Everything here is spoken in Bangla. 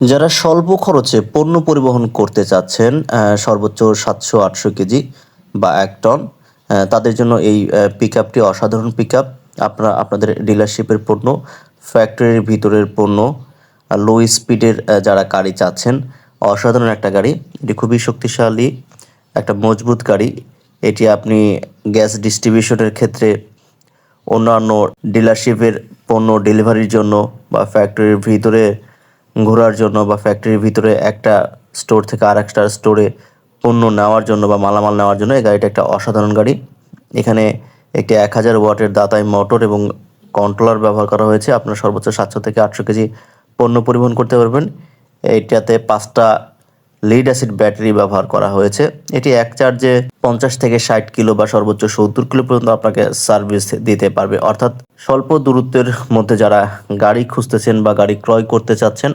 যারা স্বল্প খরচে পণ্য পরিবহন করতে চাচ্ছেন সর্বোচ্চ সাতশো আটশো কেজি বা এক টন তাদের জন্য এই পিক আপটি অসাধারণ পিক আপ আপনারা, আপনাদের ডিলারশিপের পণ্য, ফ্যাক্টরির ভিতরের পণ্য লো স্পিডের যারা গাড়ি চাচ্ছেন, অসাধারণ একটা গাড়ি। এটি খুবই শক্তিশালী, একটা মজবুত গাড়ি। এটি আপনি গ্যাস ডিস্ট্রিবিউশনের ক্ষেত্রে অন্যান্য ডিলারশিপের পণ্য ডেলিভারির জন্য বা ফ্যাক্টরির ভিতরে ঘোরার জন্য বা ফ্যাক্টরির ভিতরে একটা স্টোর থেকে আর একটা স্টোরে পণ্য নেওয়ার জন্য বা মালামাল নেওয়ার জন্য এই গাড়িটা একটা অসাধারণ গাড়ি। এখানে একটি এক হাজার ওয়াটের দাতাই মোটর এবং কন্ট্রোলার ব্যবহার করা হয়েছে। আপনার সর্বোচ্চ সাতশো থেকে আটশো কেজি পণ্য পরিবহন করতে পারবেন। এইটাতে পাঁচটা লিড অ্যাসিড ব্যাটারি ব্যবহার করা হয়েছে। এটি এক চার্জে পঞ্চাশ থেকে ষাট কিলো বা সর্বোচ্চ সত্তর কিলো পর্যন্ত আপনাকে সার্ভিস দিতে পারবে। অর্থাৎ স্বল্প দূরত্বের মধ্যে যারা গাড়ি খুঁজতেছেন বা গাড়ি ক্রয় করতে চাচ্ছেন